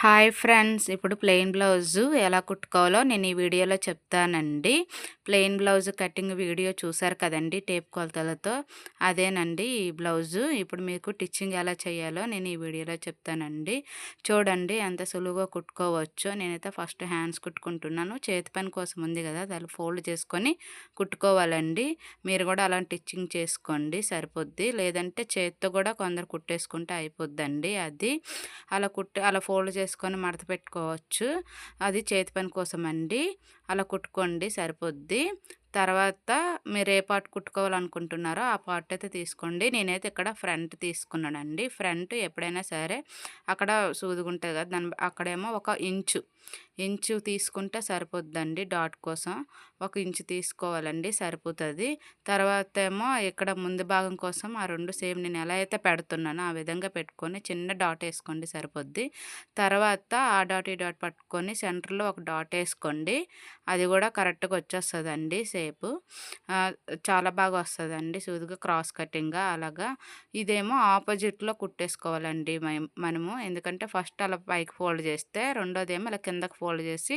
Hi friends ఇప్పుడు plain blouse ఎలా కుట్టుకోవాలో నేను ఈ వీడియోలో చెప్తానండి. ప్లెయిన్ బ్లౌజ్ కటింగ్ వీడియో చూసారు కదండి టేప్ కొలతలతో? అదేనండి ఈ బ్లౌజు. ఇప్పుడు మీకు టిచ్చింగ్ ఎలా చేయాలో నేను ఈ వీడియోలో చెప్తానండి. చూడండి ఎంత సులువుగా కుట్టుకోవచ్చో. నేనైతే ఫస్ట్ హ్యాండ్స్ కుట్టుకుంటున్నాను. చేతి పని కోసం ఉంది కదా దాన్ని ఫోల్డ్ చేసుకొని కుట్టుకోవాలండి. మీరు కూడా అలా టిచ్చింగ్ చేసుకోండి సరిపోద్ది. లేదంటే చేతితో కూడా కొందరు కుట్టేసుకుంటే అయిపోద్దండి అది. అలా కుట్టి అలా ఫోల్డ్ వేసుకొని మడత పెట్టుకోవచ్చు. అది చేతి పని కోసం అండి అలా కుట్టుకోండి సరిపోద్ది. తర్వాత మీరు ఏ పార్ట్ కుట్టుకోవాలనుకుంటున్నారో ఆ పార్ట్ అయితే తీసుకోండి. నేనైతే ఇక్కడ ఫ్రంట్ తీసుకున్నానండి. ఫ్రంట్ ఎప్పుడైనా సరే అక్కడ సూదుగుంటుంది కదా దాని అక్కడేమో ఒక ఇంచు ఇంచు తీసుకుంటే సరిపోద్దండి డాట్ కోసం. ఒక ఇంచు తీసుకోవాలండి సరిపోతుంది. తర్వాత ఏమో ఇక్కడ ముందు భాగం కోసం ఆ రెండు సేమ్ నేను ఎలా అయితే పెడుతున్నానో ఆ విధంగా పెట్టుకొని చిన్న డాట్ వేసుకోండి సరిపోద్ది. తర్వాత ఆ డాట్ ఈ డాట్ పట్టుకొని సెంటర్లో ఒక డాట్ వేసుకోండి. అది కూడా కరెక్ట్గా వచ్చేస్తుందండి సేపు. చాలా బాగా వస్తుందండి సూదిగా క్రాస్ కటింగ్గా అలాగా. ఇదేమో ఆపోజిట్లో కుట్టేసుకోవాలండి మనము. ఎందుకంటే ఫస్ట్ అలా పైకి ఫోల్డ్ చేస్తే రెండోదేమో ఇలా కింద కిందకు ఫోల్డ్ చేసి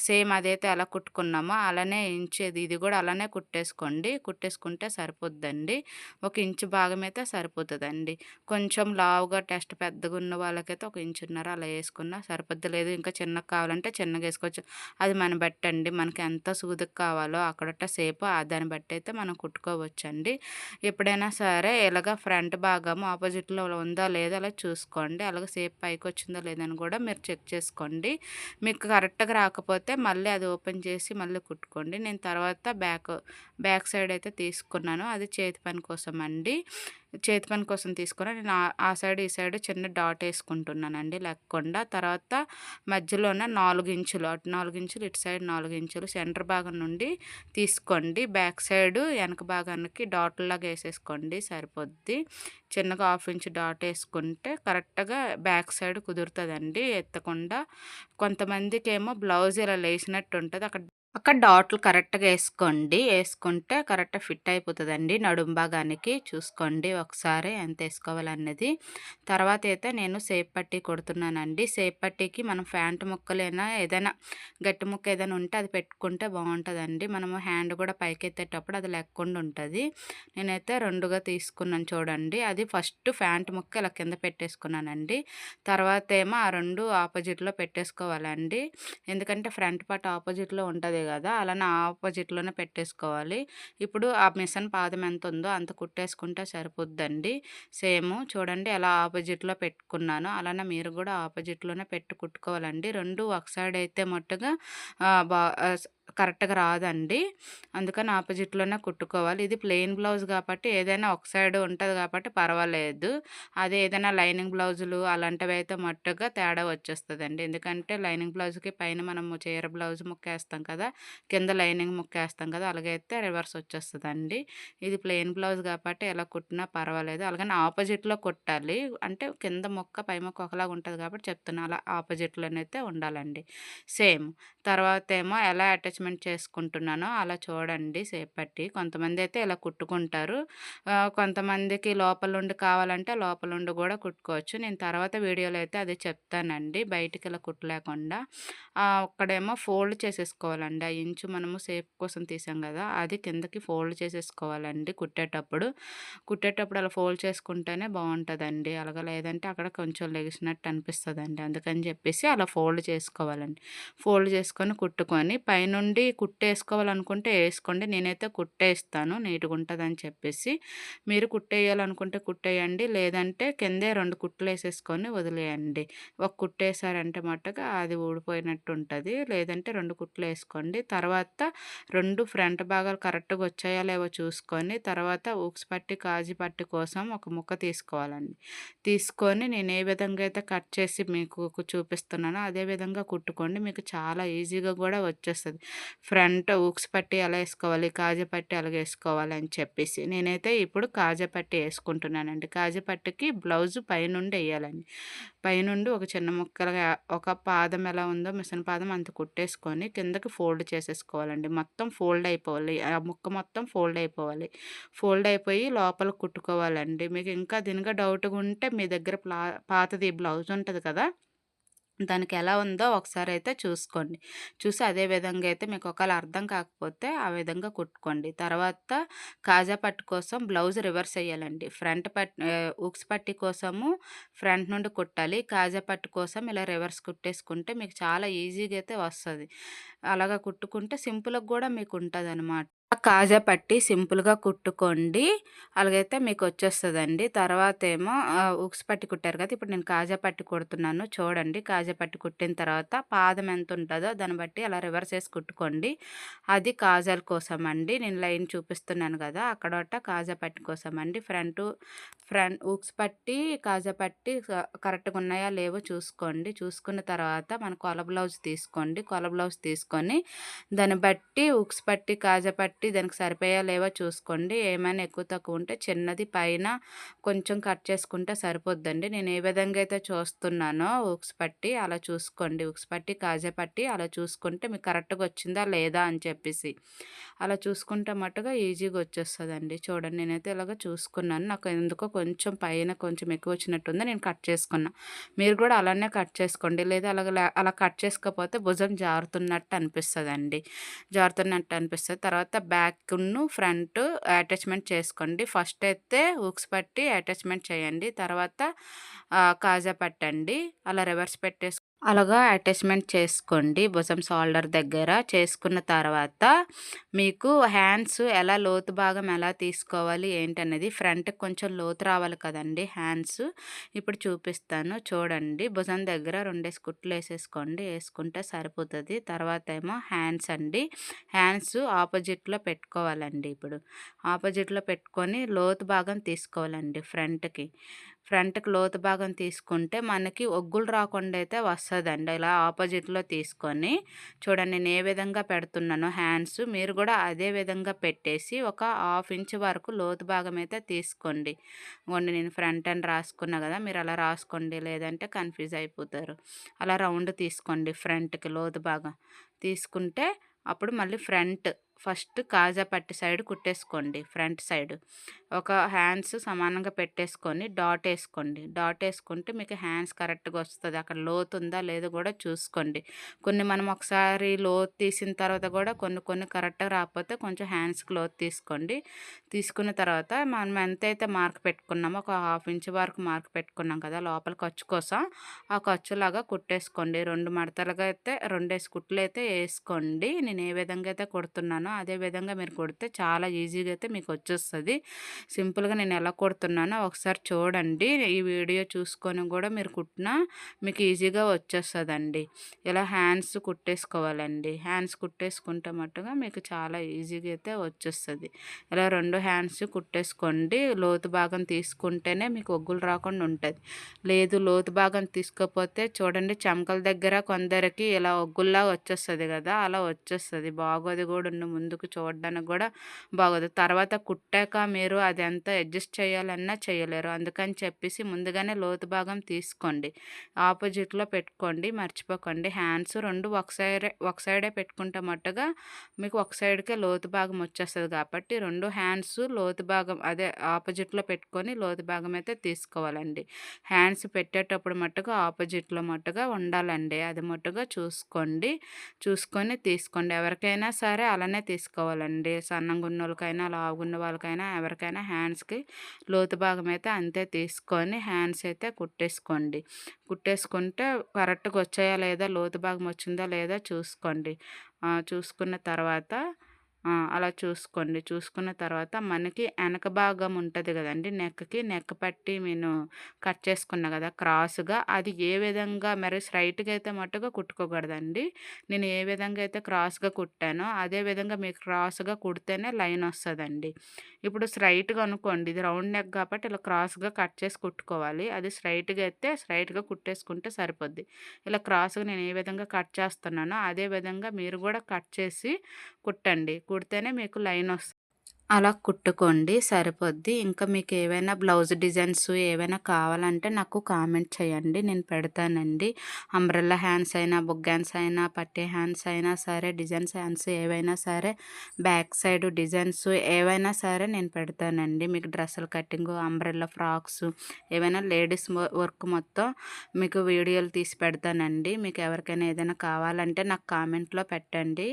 సేమ్ అదైతే అలా కుట్టుకున్నామో అలానే ఇంచేది ఇది కూడా అలానే కుట్టేసుకోండి. కుట్టేసుకుంటే సరిపోద్దండి. ఒక ఇంచు భాగం అయితే సరిపోతుందండి. కొంచెం లావుగా టెస్ట్ పెద్దగా ఉన్న వాళ్ళకైతే ఒక ఇంచున్నర అలా వేసుకున్నా సరిపోద్ది. లేదు ఇంకా చిన్నగా కావాలంటే చిన్నగా వేసుకోవచ్చు. అది మన బట్టండి మనకి ఎంత సూదికి కావాలో అక్కడట సేపు దాన్ని బట్టి అయితే మనం కుట్టుకోవచ్చండి. ఎప్పుడైనా సరే ఇలాగ ఫ్రంట్ భాగము ఆపోజిట్లో ఉందా లేదా అలా చూసుకోండి. అలాగే సేపు పైకి వచ్చిందో లేదని కూడా మీరు చెక్ చేసుకోండి. మీకు కరెక్ట్గా రాకపోతే మళ్ళీ అది ఓపెన్ చేసి మళ్ళీ కుట్టుకోండి. నేను తర్వాత బ్యాక్ బ్యాక్ సైడ్ అయితే తీసుకున్నాను. అది చేతి పని కోసం అండి చేతి పని కోసం తీసుకున్నాను నేను ఆ సైడ్ ఈ సైడ్ చిన్న డాట్ వేసుకుంటున్నానండి లేకుండా తర్వాత మధ్యలోనే నాలుగు ఇంచులు అటు నాలుగు ఇంచులు ఇటు సైడ్ నాలుగు ఇంచులు సెంటర్ భాగం నుండి తీసుకోండి. బ్యాక్ సైడ్ వెనక భాగానికి డాట్లాగా వేసేసుకోండి. సరిపోద్ది. చిన్నగా హాఫ్ ఇంచ్ డాట్ వేసుకుంటే కరెక్ట్గా బ్యాక్ సైడ్ కుదురుతుందండి ఎత్తకుండా. కొంతమందికి ఏమో బ్లౌజ్ ఇలా లేచినట్టు ఉంటుంది అక్కడ అక్కడ డాట్లు కరెక్ట్గా వేసుకోండి వేసుకుంటే కరెక్ట్ ఫిట్ అయిపోతుందండి. నడుం భాగానికి చూసుకోండి ఒకసారి ఎంత వేసుకోవాలన్నది తర్వాత అయితే నేను సేప్ పట్టి కొడుతున్నానండి. సేప్ పట్టీకి మనం ఫ్యాంట్ ముక్కలైనా ఏదైనా గట్టి ముక్క ఏదైనా ఉంటే అది పెట్టుకుంటే బాగుంటుందండి. మనము హ్యాండ్ కూడా పైకెత్తేటప్పుడు అది లేకుండా ఉంటుంది. నేనైతే రెండుగా తీసుకున్నాను చూడండి. అది ఫస్ట్ ఫ్యాంట్ ముక్క ఇలా కింద పెట్టేసుకున్నానండి. తర్వాత ఏమో ఆ రెండు ఆపోజిట్లో పెట్టేసుకోవాలండి. ఎందుకంటే ఫ్రంట్ పార్ట్ ఆపోజిట్లో ఉంటుంది కదా! అలానే ఆపోజిట్లోనే పెట్టేసుకోవాలి. ఇప్పుడు ఆ మిషన్ పాదం ఎంత ఉందో అంత కుట్టేసుకుంటే సరిపోద్దండి. సేమ్ చూడండి ఎలా ఆపోజిట్లో పెట్టుకున్నాను. అలానే మీరు కూడా ఆపోజిట్లోనే పెట్టు కుట్టుకోవాలండి. రెండు ఒక సైడ్ అయితే మట్టుగా బా కరెక్ట్గా రాదండి. అందుకని ఆపోజిట్లోనే కుట్టుకోవాలి. ఇది ప్లెయిన్ బ్లౌజ్ కాబట్టి ఏదైనా ఒక సైడ్ ఉంటుంది కాబట్టి పర్వాలేదు. అదే ఏదైనా లైనింగ్ బ్లౌజులు అలాంటివి అయితే మట్టుగా తేడా వచ్చేస్తుందండి. ఎందుకంటే లైనింగ్ బ్లౌజ్కి పైన మనము చీర బ్లౌజ్ ముక్కేస్తాం కదా కింద లైనింగ్ ముక్కేస్తాం కదా అలాగైతే రివర్స్ వచ్చేస్తుందండి. ఇది ప్లెయిన్ బ్లౌజ్ కాబట్టి ఎలా కుట్టినా పర్వాలేదు. అలాగని ఆపోజిట్లో కుట్టాలి. అంటే కింద మొక్క పై మొక్క ఒకలాగా ఉంటుంది కాబట్టి చెప్తున్నా అలా ఆపోజిట్లోనైతే ఉండాలండి. సేమ్. తర్వాత ఏమో ఎలా అడ్జస్ట్మెంట్ చేసుకుంటున్నానో అలా చూడండి సేపట్టి కొంతమంది అయితే ఇలా కుట్టుకుంటారు. కొంతమందికి లోపల ఉండి కావాలంటే లోపల ఉండి కూడా కుట్టుకోవచ్చు. నేను తర్వాత వీడియోలో అయితే అది చెప్తానండి. బయటికి ఇలా కుట్టలేకుండా. అక్కడేమో ఫోల్డ్ చేసేసుకోవాలండి. ఆ ఇంచు మనము సేఫ్ కోసం తీసాం కదా అది కిందకి ఫోల్డ్ చేసేసుకోవాలండి కుట్టేటప్పుడు. కుట్టేటప్పుడు అలా ఫోల్డ్ చేసుకుంటేనే బాగుంటుందండి. అలాగ లేదంటే అక్కడ కొంచెం లెగిసినట్టు అనిపిస్తుందండి. అందుకని చెప్పేసి అలా ఫోల్డ్ చేసుకోవాలండి. ఫోల్డ్ చేసుకొని కుట్టుకొని ఉండి కుట్టేసుకోవాలనుకుంటే వేసుకోండి నేనైతే కుట్టేస్తాను. నీట్గా ఉంటుందని చెప్పేసి. మీరు కుట్టేయాలనుకుంటే కుట్టేయండి. లేదంటే కిందే రెండు కుట్లు వేసేసుకొని వదిలేయండి. ఒక కుట్టేసారంటే మట్టుగా అది ఊడిపోయినట్టు ఉంటుంది లేదంటే రెండు కుట్లు వేసుకోండి తర్వాత రెండు ఫ్రంట్ భాగాలు కరెక్ట్గా వచ్చాయా లేవో చూసుకొని తర్వాత ఉక్స్ పట్టి కాజీ పట్టి కోసం ఒక ముక్క తీసుకోవాలండి. తీసుకొని నేను ఏ విధంగా అయితే కట్ చేసి మీకు చూపిస్తున్నానో అదే విధంగా కుట్టుకోండి. మీకు చాలా ఈజీగా కూడా వచ్చేస్తుంది. ఫ్రంట్ ఉక్స్ పట్టి ఎలా వేసుకోవాలి కాజా పట్టి అలాగే వేసుకోవాలి అని చెప్పేసి నేనైతే ఇప్పుడు కాజా పట్టి వేసుకుంటున్నానండి. కాజా పట్టికి బ్లౌజ్ పైనుండి వేయాలండి. పైనుండి ఒక చిన్న ముక్కలుగా ఒక పాదం ఎలా ఉందో మిషన్ పాదం అంత కుట్టేసుకొని కిందకి ఫోల్డ్ చేసేసుకోవాలండి. మొత్తం ఫోల్డ్ అయిపోవాలి. ఆ ముక్క మొత్తం ఫోల్డ్ అయిపోవాలి. ఫోల్డ్ అయిపోయి లోపల కుట్టుకోవాలండి. మీకు ఇంకా దీనిగా డౌట్గా ఉంటే మీ దగ్గర ప్లా పాతది బ్లౌజ్ ఉంటుంది కదా దానికి ఎలా ఉందో ఒకసారి అయితే చూసుకోండి. చూసి అదే విధంగా అయితే మీకు ఒకవేళ అర్థం కాకపోతే ఆ విధంగా కుట్టుకోండి. తర్వాత కాజా పట్టు కోసం బ్లౌజ్ రివర్స్ వేయాలండి. ఫ్రంట్ పట్ ఉక్స్ పట్టి కోసము ఫ్రంట్ నుండి కుట్టాలి. కాజా పట్టు కోసం ఇలా రివర్స్ కుట్టేసుకుంటే మీకు చాలా ఈజీగా అయితే వస్తుంది. అలాగా కుట్టుకుంటే సింపుల్గా కూడా మీకు ఉంటుంది అనమాట కాజా పట్టి సింపుల్‌గా కుట్టుకోండి. అలాగైతే మీకు వచ్చేస్తదండి. ఏమో ఉక్స్ పట్టి కుట్టారు కదా! ఇప్పుడు నేను కాజా పట్టి కుడుతున్నాను. చూడండి కాజా పట్టి కుట్టిన తర్వాత పాదం ఎంత ఉంటుందో దాన్ని బట్టి అలా రివర్స్ చేసి కుట్టుకోండి. అది కాజాల కోసం అండి. నేను లైన్ చూపిస్తున్నాను కదా! అక్కడోట కాజా పట్టి కోసం అండి. ఫ్రంట్ ఫ్రంట్ ఉక్స్ పట్టి, కాజా పట్టి కరెక్ట్‌గా ఉన్నాయా లేవో చూసుకోండి. చూసుకున్న తర్వాత మన కొల బ్లౌజ్ తీసుకోండి. కొల బ్లౌజ్ తీసుకొని దాన్ని బట్టి ఉక్స్ పట్టి, కాజా పట్టి దానికి సరిపోయా లేవో చూసుకోండి. ఏమైనా ఎక్కువ తక్కువ ఉంటే చిన్నది పైన కొంచెం కట్ చేసుకుంటే సరిపోద్దండి. నేను ఏ విధంగా అయితే చూస్తున్నానో ఉక్స్ పట్టి అలా చూసుకోండి. ఉక్స్ పట్టి కాజా పట్టి అలా చూసుకుంటే మీకు కరెక్ట్గా వచ్చిందా లేదా అని చెప్పేసి అలా చూసుకుంటే మట్టుగా ఈజీగా వచ్చేస్తుందండి. చూడండి నేనైతే ఇలాగ చూసుకున్నాను. నాకు ఎందుకో కొంచెం పైన కొంచెం ఎక్కువ వచ్చినట్టుందో. నేను కట్ చేసుకున్నా. మీరు కూడా అలానే కట్ చేసుకోండి. లేదా అలాగ అలా కట్ చేసుకోకపోతే భుజం జారుతున్నట్టు అనిపిస్తుందండి. జారుతున్నట్టు అనిపిస్తుంది. తర్వాత బ్యాక్ను ఫ్రంట్ అటాచ్మెంట్ చేసుకోండి. ఫస్ట్ అయితే హుక్స్ పట్టి అటాచ్మెంట్ చేయండి. తర్వాత కాజా పట్టండి. అలా రివర్స్ పెట్టేసి అలాగా అటాచ్మెంట్ చేసుకోండి. భుజం షోల్డర్ దగ్గర చేసుకున్న తర్వాత మీకు హ్యాండ్స్ ఎలా లోతు భాగం ఎలా తీసుకోవాలి ఏంటనేది ఫ్రంట్కి కొంచెం లోతు రావాలి కదండి హ్యాండ్స్ ఇప్పుడు చూపిస్తాను. చూడండి. భుజం దగ్గర రెండేసి కుట్లు వేసేసుకోండి. వేసుకుంటే సరిపోతుంది. తర్వాత ఏమో హ్యాండ్స్ అండి. హ్యాండ్స్ ఆపోజిట్లో పెట్టుకోవాలండి ఇప్పుడు. ఆపోజిట్లో పెట్టుకొని లోతు భాగం తీసుకోవాలండి ఫ్రంట్కి ఫ్రంట్కి లోతు భాగం తీసుకుంటే మనకి ఒగ్గులు రాకుండా అయితే వస్తుందండి. ఇలా ఆపోజిట్లో తీసుకొని చూడండి నేను ఏ విధంగా పెడుతున్నానో హ్యాండ్స్ మీరు కూడా అదే విధంగా పెట్టేసి ఒక హాఫ్ ఇంచ్ వరకు లోతు భాగం అయితే తీసుకోండి. ఇవ్వండి నేను ఫ్రంట్ అండ్ రాసుకున్నా కదా మీరు అలా రాసుకోండి. లేదంటే కన్ఫ్యూజ్ అయిపోతారు. అలా రౌండ్ తీసుకోండి ఫ్రంట్కి లోతు భాగం. తీసుకుంటే అప్పుడు మళ్ళీ ఫ్రంట్ ఫస్ట్ కాజా పట్టి సైడ్ కుట్టేసుకోండి ఫ్రంట్ సైడ్. ఒక హ్యాండ్స్ సమానంగా పెట్టేసుకొని డాట్ వేసుకోండి. డాట్ వేసుకుంటే మీకు హ్యాండ్స్ కరెక్ట్గా వస్తుంది. అక్కడ లోతు ఉందా లేదో కూడా చూసుకోండి. కొన్ని మనం ఒకసారి లోతు తీసిన తర్వాత కూడా కొన్ని కొన్ని కరెక్ట్గా రాకపోతే కొంచెం హ్యాండ్స్కి లోతు తీసుకోండి. తీసుకున్న తర్వాత మనం ఎంతైతే మార్క్ పెట్టుకున్నామో ఒక హాఫ్ ఇంచ్ వరకు మార్క్ పెట్టుకున్నాం కదా లోపల ఖర్చు కోసం ఆ ఖర్చులాగా కుట్టేసుకోండి. రెండు మడతలుగా అయితే రెండేసి కుట్లు అయితే వేసుకోండి. నేను ఏ విధంగా అయితే కుడుతున్నానో కుడుతున్నానో అదే విధంగా మీరు కుడితే చాలా ఈజీగా అయితే మీకు వచ్చేస్తుంది. సింపుల్గా నేను ఎలా కుడుతున్నానో ఒకసారి చూడండి. ఈ వీడియో చూసుకొని కూడా మీరు కుట్టినా మీకు ఈజీగా వచ్చేస్తుందండి. ఇలా హ్యాండ్స్ కుట్టేసుకోవాలండి. హ్యాండ్స్ కుట్టేసుకుంటే మట్టుగా మీకు చాలా ఈజీగా అయితే వచ్చేస్తుంది. ఇలా రెండు హ్యాండ్స్ కుట్టేసుకోండి. లోతు భాగం తీసుకుంటేనే మీకు ఒగ్గులు రాకుండా ఉంటుంది. లేదు లోతు భాగం తీసుకోకపోతే చూడండి చమకల దగ్గర కొందరికి ఇలా ఒగ్గుల్లా వచ్చేస్తుంది కదా అలా వచ్చేస్తుంది. బాగోది కూడా ముందుకు చూడడానికి కూడా బాగోదు. తర్వాత కుట్టాక మీరు అది ఎంత అడ్జస్ట్ చేయాలన్నా చేయలేరు. అందుకని చెప్పేసి ముందుగానే లోతు భాగం తీసుకోండి. ఆపోజిట్లో పెట్టుకోండి మర్చిపోకండి. హ్యాండ్స్ రెండు ఒక సైడే ఒక సైడే పెట్టుకుంటే మట్టుగా మీకు ఒక సైడ్కే లోతు భాగం వచ్చేస్తుంది కాబట్టి రెండు హ్యాండ్స్ లోతు భాగం అదే ఆపోజిట్లో పెట్టుకొని లోతు భాగం అయితే తీసుకోవాలండి. హ్యాండ్స్ పెట్టేటప్పుడు మట్టుగా ఆపోజిట్లో మట్టుగా ఉండాలండి. అది మట్టుగా చూసుకోండి. చూసుకొని తీసుకోండి. ఎవరికైనా సరే అలానే తీసుకోవాలండి. సన్నంగా ఉన్న వాళ్ళకైనా లావుగున్న వాళ్ళకైనా ఎవరికైనా హ్యాండ్స్కి లోతు భాగం అయితే అంతే తీసుకొని హ్యాండ్స్ అయితే కుట్టేసుకోండి. కుట్టేసుకుంటే కరెక్ట్గా వచ్చాయా లేదా లోతు భాగం వచ్చిందా లేదా చూసుకోండి. చూసుకున్న తర్వాత అలా చూసుకోండి. చూసుకున్న తర్వాత మనకి వెనక భాగం ఉంటుంది కదండి! నెక్కి నెక్క పట్టి నేను కట్ చేసుకున్నా కదా! క్రాస్గా అది ఏ విధంగా మరి స్ట్రైట్గా అయితే మట్టుగా కుట్టుకోకూడదండి. నేను ఏ విధంగా అయితే క్రాస్గా కుట్టానో అదే విధంగా మీకు క్రాస్గా కుడితేనే లైన్ వస్తుందండి. ఇప్పుడు స్ట్రైట్గా అనుకోండి ఇది రౌండ్ నెక్ కాబట్టి ఇలా క్రాస్గా కట్ చేసి కుట్టుకోవాలి. అది స్ట్రైట్గా అయితే స్ట్రైట్గా కుట్టేసుకుంటే సరిపోద్ది. ఇలా క్రాస్గా నేను ఏ విధంగా కట్ చేస్తున్నానో అదే విధంగా మీరు కూడా కట్ చేసి కుట్టండి. కుడితేనే మీకు లైన్ వస్తుంది అలా కుట్టుకోండి సరిపోద్ది. ఇంకా మీకు ఏవైనా బ్లౌజ్ డిజైన్స్ ఏవైనా కావాలంటే నాకు కామెంట్ చేయండి నేను పెడతానండి. అంబ్రెల్లా హ్యాండ్స్ అయినా బుగ్ హ్యాండ్స్ అయినా పట్టే హ్యాండ్స్ అయినా సరే డిజైన్స్ హ్యాండ్స్ ఏవైనా సరే బ్యాక్ సైడ్ డిజైన్స్ ఏవైనా సరే నేను పెడతానండి. మీకు డ్రెస్సులు కట్టింగు అంబ్రెల్లా ఫ్రాక్స్ ఏవైనా లేడీస్ వర్క్ మొత్తం మీకు వీడియోలు తీసి పెడతానండి. మీకు ఎవరికైనా ఏదైనా కావాలంటే నాకు కామెంట్లో పెట్టండి.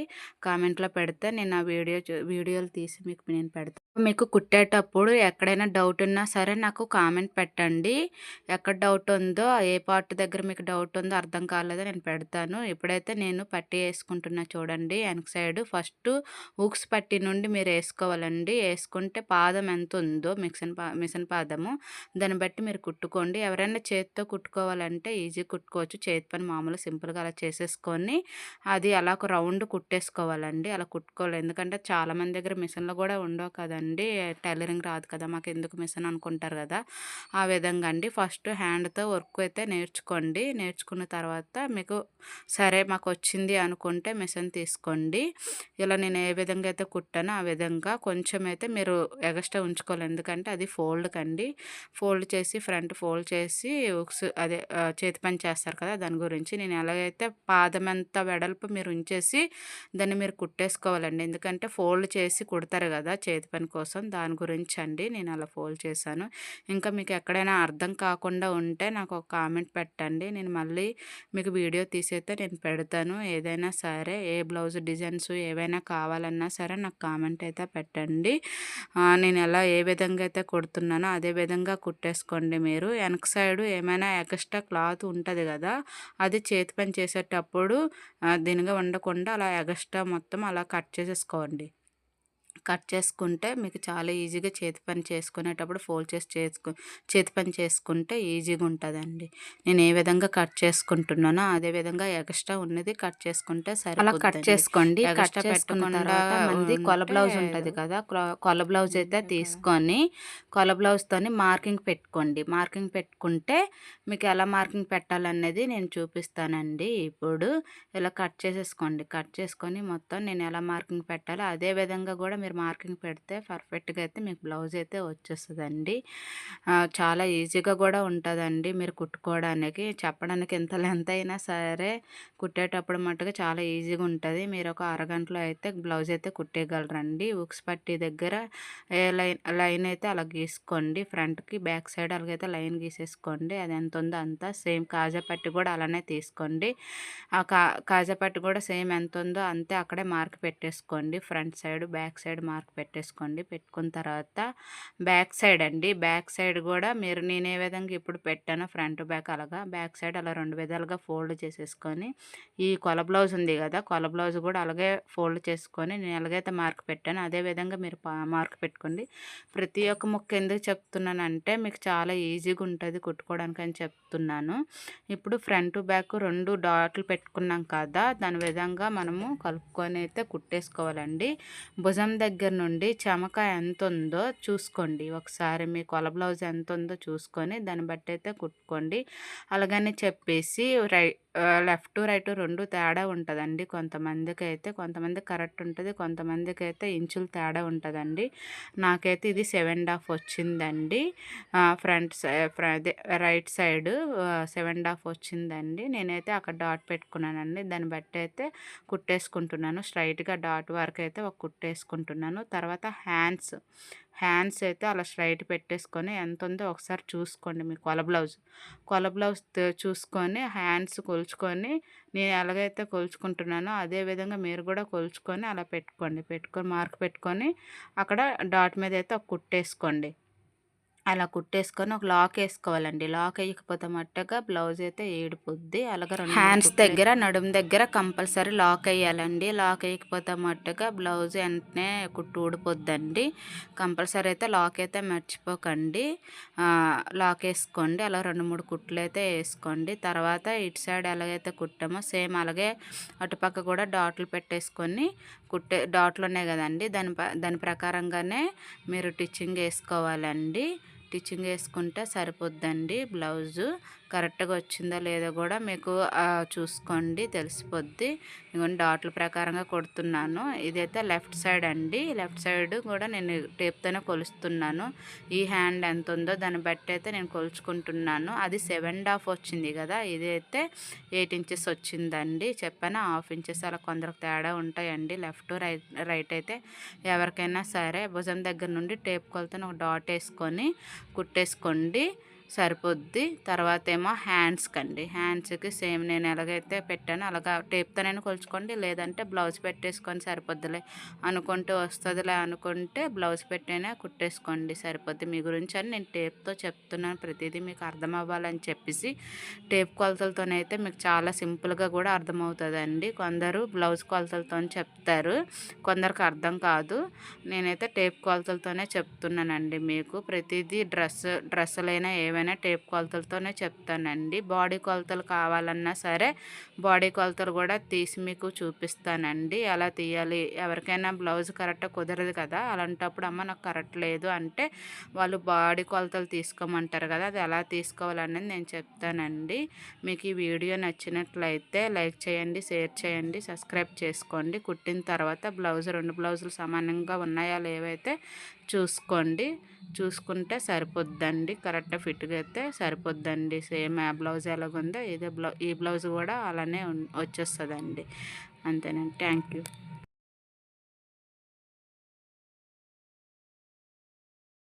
కామెంట్లో పెడితే నేను ఆ వీడియో వీడియోలు తీసి మీకు నేను కామెంట్ పెడతాను మీకు కుట్టేటప్పుడు ఎక్కడైనా డౌట్ ఉన్నా సరే నాకు కామెంట్ పెట్టండి. ఎక్కడ డౌట్ ఉందో ఏ పార్ట్ దగ్గర మీకు డౌట్ ఉందో అర్థం కాలేదో నేను పెడతాను. ఇప్పుడైతే నేను పట్టి వేసుకుంటున్నా చూడండి. వెనక సైడ్ ఫస్ట్ ఉక్స్ పట్టి నుండి మీరు వేసుకోవాలండి. వేసుకుంటే పాదం ఎంత ఉందో మిక్సన్ పా మిషన్ పాదము దాన్ని బట్టి మీరు కుట్టుకోండి. ఎవరైనా చేతితో కుట్టుకోవాలంటే ఈజీ కుట్టుకోవచ్చు. చేతి పని మామూలు సింపుల్గా అలా చేసేసుకొని అది అలా ఒక రౌండ్ కుట్టేసుకోవాలండి. అలా కుట్టుకోవాలి. ఎందుకంటే చాలామంది దగ్గర మిషన్లో కూడా ఉండవు కదండి టైలరింగ్ రాదు కదా మాకు ఎందుకు మిషన్ అనుకుంటారు కదా. ఆ విధంగా అండి. ఫస్ట్ హ్యాండ్తో వర్క్ అయితే నేర్చుకోండి. నేర్చుకున్న తర్వాత మీకు సరే మాకు వచ్చింది అనుకుంటే మిషన్ తీసుకోండి. ఇలా నేను ఏ విధంగా అయితే కుట్టానో ఆ విధంగా కొంచెం అయితే మీరు ఎగస్ట్రా ఉంచుకోవాలి. ఎందుకంటే అది ఫోల్డ్ కండి. ఫోల్డ్ చేసి ఫ్రంట్ ఫోల్డ్ చేసి ఉక్స్ అదే చేతి పని చేస్తారు కదా దాని గురించి. నేను ఎలాగైతే పాదమంత వెడల్పు మీరు ఉంచేసి దాన్ని మీరు కుట్టేసుకోవాలండి. ఎందుకంటే ఫోల్డ్ చేసి కుడతారు కదా చేతి పని కోసం దాని గురించి అండి నేను అలా ఫోల్డ్ చేశాను. ఇంకా మీకు ఎక్కడైనా అర్థం కాకుండా ఉంటే నాకు ఒక కామెంట్ పెట్టండి. నేను మళ్ళీ మీకు వీడియో తీసైతే నేను పెడతాను. ఏదైనా సరే ఏ బ్లౌజ్ డిజైన్స్ ఏవైనా కావాలన్నా సరే నాకు కామెంట్ అయితే పెట్టండి. నేను ఎలా ఏ విధంగా అయితే కుడుతున్నానో అదే విధంగా కుట్టేసుకోండి మీరు. వెనక సైడు ఏమైనా ఎక్స్ట్రా క్లాత్ ఉంటుంది కదా అది చేతి పని చేసేటప్పుడు దీనిగా ఉండకుండా అలా ఎగస్ట్రా మొత్తం అలా కట్ చేసేసుకోండి. కట్ చేసుకుంటే మీకు చాలా ఈజీగా చేతి పని చేసుకునేటప్పుడు ఫోల్డ్ చేసి చేసుకు చేతి పని చేసుకుంటే ఈజీగా ఉంటుందండి. నేను ఏ విధంగా కట్ చేసుకుంటున్నానో అదే విధంగా ఎక్స్ట్రా ఉన్నది కట్ చేసుకుంటే సరే అలా కట్ చేసుకోండి. తర్వాత మంది కొల బ్లౌజ్ ఉంటుంది కదా కొల బ్లౌజ్ అయితే తీసుకొని కొల బ్లౌజ్తోని మార్కింగ్ పెట్టుకోండి. మార్కింగ్ పెట్టుకుంటే మీకు ఎలా మార్కింగ్ పెట్టాలనేది నేను చూపిస్తానండి. ఇప్పుడు ఇలా కట్ చేసేసుకోండి. కట్ చేసుకొని మొత్తం నేను ఎలా మార్కింగ్ పెట్టాలో అదే విధంగా కూడా మీరు మార్కింగ్ పెడితే పర్ఫెక్ట్గా అయితే మీకు బ్లౌజ్ అయితే వచ్చేస్తుందండి. చాలా ఈజీగా కూడా ఉంటుందండి మీరు కుట్టుకోవడానికి. చెప్పడానికి ఎంత లెంత్ అయినా సరే కుట్టేటప్పుడు మట్టుగా చాలా ఈజీగా ఉంటుంది. మీరు ఒక అరగంటలో అయితే బ్లౌజ్ అయితే కుట్టేయగలరండి. ఉక్స్ పట్టి దగ్గర ఏ లైన్ లైన్ అయితే అలా గీసుకోండి. ఫ్రంట్కి బ్యాక్ సైడ్ అలాగైతే లైన్ గీసేసుకోండి. అది ఎంత ఉందో అంత సేమ్ కాజా పట్టి కూడా అలానే తీసుకోండి. ఆ కా కాజా పట్టి కూడా సేమ్ ఎంత ఉందో అంతే అక్కడే మార్క్ పెట్టేసుకోండి. Front side back side mark పెట్టేసుకోండి. పెట్టుకున్న తర్వాత బ్యాక్ సైడ్ అండి. బ్యాక్ సైడ్ కూడా మీరు నేను ఏ విధంగా ఇప్పుడు పెట్టాను ఫ్రంట్ బ్యాక్ అలాగా బ్యాక్ సైడ్ అలా రెండు విధాలుగా ఫోల్డ్ చేసేసుకొని ఈ కొల బ్లౌజ్ ఉంది కదా కొల బ్లౌజ్ కూడా అలాగే ఫోల్డ్ చేసుకొని నేను ఎలాగైతే మార్క్ పెట్టాను అదే విధంగా మీరు మార్క్ పెట్టుకోండి. ప్రతి ఒక్క ముక్క ఎందుకు చెప్తున్నానంటే మీకు చాలా ఈజీగా ఉంటుంది కుట్టుకోవడానికి అని చెప్తున్నాను. ఇప్పుడు ఫ్రంట్ బ్యాక్ రెండు డాట్లు పెట్టుకున్నాం కదా దాని విధంగా మనము కలుపుకొని అయితే కుట్టేసుకోవాలండి. భుజం దగ్గర దగ్గర నుండి చమక ఎంత ఉందో చూసుకోండి. ఒకసారి మీ కొల బ్లౌజ్ ఎంత ఉందో చూసుకొని దాన్ని బట్టి అయితే కుట్టుకోండి. అలాగని చెప్పేసి రై లెఫ్ట్ రైట్ రెండు తేడా ఉంటుందండి. కొంతమందికి అయితే కొంతమంది కరెక్ట్ ఉంటుంది కొంతమందికి అయితే ఇంచులు తేడా ఉంటుందండి. నాకైతే ఇది సెవెన్ హాఫ్ వచ్చిందండి. ఫ్రంట్ అదే రైట్ సైడ్ సెవెన్ హాఫ్ వచ్చిందండి. నేనైతే అక్కడ డాట్ పెట్టుకున్నానండి. దాన్ని బట్టి అయితే కుట్టేసుకుంటున్నాను. స్ట్రైట్గా డాట్ వరకు అయితే ఒక కుట్టేసుకుంటున్నాను. తర్వాత హ్యాండ్స్ హ్యాండ్స్ అయితే అలా స్ట్రైట్ పెట్టేసుకొని ఎంత ఉందో ఒకసారి చూసుకోండి మీ కొల బ్లౌజ్. కొల బ్లౌజ్ చూసుకొని హ్యాండ్స్ కొలుచుకొని నేను ఎలాగైతే కొలుచుకుంటున్నానో అదే విధంగా మీరు కూడా కొలుచుకొని అలా పెట్టుకోండి. పెట్టుకొని మార్క్ పెట్టుకొని అక్కడ డాట్ మీద అయితే ఒక కుట్టేసుకోండి. అలా కుట్టేసుకొని ఒక లాక్ వేసుకోవాలండి. లాక్ వేయకపోతే మట్టుగా బ్లౌజ్ అయితే ఏడిపోద్ది. అలాగే హ్యాండ్స్ దగ్గర నడుము దగ్గర కంపల్సరీ లాక్ వేయాలండి. లాక్ వేయకపోతే మట్టుగా బ్లౌజ్ వెంటనే కుట్టు ఊడిపోద్దండి. కంపల్సరీ అయితే లాక్ అయితే మర్చిపోకండి. లాక్ వేసుకోండి. అలా రెండు మూడు కుట్లు అయితే వేసుకోండి. తర్వాత ఇటు సైడ్ ఎలాగైతే కుట్టామో సేమ్ అలాగే అటుపక్క కూడా డాట్లు పెట్టేసుకొని కుట్టే డాట్లు ఉన్నాయి కదండి. దాని దాని ప్రకారంగానే మీరు టిచ్చింగ్ వేసుకోవాలండి. స్టిచ్చింగ్ వేసుకుంటే సరిపోద్దండి బ్లౌజు. కరెక్ట్గా వచ్చిందా లేదో కూడా మీకు చూసుకోండి తెలిసిపోద్ది. ఇవన్నీ డాట్ల ప్రకారంగా కొడుతున్నాను. ఇదైతే లెఫ్ట్ సైడ్ అండి. లెఫ్ట్ సైడ్ కూడా నేను టేప్తోనే కొలుస్తున్నాను. ఈ హ్యాండ్ ఎంత ఉందో దాన్ని బట్టి అయితే నేను కొలుచుకుంటున్నాను. అది సెవెన్ హాఫ్ వచ్చింది కదా ఇదైతే ఎయిట్ ఇంచెస్ వచ్చిందండి. చెప్పాను హాఫ్ ఇంచెస్ అలా కొందరికి తేడా ఉంటాయండి. లెఫ్ట్ రైట్ రైట్ అయితే ఎవరికైనా సరే భుజం దగ్గర నుండి టేప్ కొలతను ఒక డాట్ వేసుకొని కుట్టేసుకోండి. సరిపోద్ది. తర్వాత ఏమో హ్యాండ్స్కి అండి హ్యాండ్స్కి సేమ్ నేను ఎలాగైతే పెట్టానో అలాగా టేప్తోనైనా కొలుచుకోండి. లేదంటే బ్లౌజ్ పెట్టేసుకొని సరిపోద్దిలే అనుకుంటే వస్తుందిలే అనుకుంటే బ్లౌజ్ పెట్టైనా కుట్టేసుకోండి. సరిపోద్ది. మీ గురించి అని నేను టేప్తో చెప్తున్నాను. ప్రతిదీ మీకు అర్థం అవ్వాలని చెప్పేసి టేప్ కొలతలతోనైతే మీకు చాలా సింపుల్గా కూడా అర్థమవుతుందండి. కొందరు బ్లౌజ్ కొలతలతో చెప్తారు. కొందరికి అర్థం కాదు. నేనైతే టేప్ కొలతలతోనే చెప్తున్నానండి. మీకు ప్రతిదీ డ్రెస్ డ్రెస్సులైనా ఏవైనా టేప్ కొలతలతోనే చెప్తానండి. బాడీ కొలతలు కావాలన్నా సరే బాడీ కొలతలు కూడా తీసి మీకు చూపిస్తానండి. ఎలా తీయాలి? ఎవరికైనా బ్లౌజ్ కరెక్ట్ కుదరదు కదా. అలాంటప్పుడు అమ్మ నాకు కరెక్ట్ లేదు అంటే వాళ్ళు బాడీ కొలతలు తీసుకోమంటారు కదా. అది ఎలా తీసుకోవాలనేది నేను చెప్తానండి. మీకు ఈ వీడియో నచ్చినట్లయితే లైక్ చేయండి షేర్ చేయండి సబ్స్క్రైబ్ చేసుకోండి. కుట్టిన తర్వాత బ్లౌజ్ రెండు బ్లౌజులు సమానంగా ఉన్నాయా లేవైతే చూసుకోండి. చూసుకుంటే సరిపోద్దండి. కరెక్ట్ ఫిట్గా అయితే సరిపోద్దండి. సేమ్ ఆ బ్లౌజ్ ఎలాగుందో ఇదే బ్లౌ ఈ బ్లౌజ్ కూడా అలానే వచ్చేస్తుందండి. అంతేనండి. Thank you.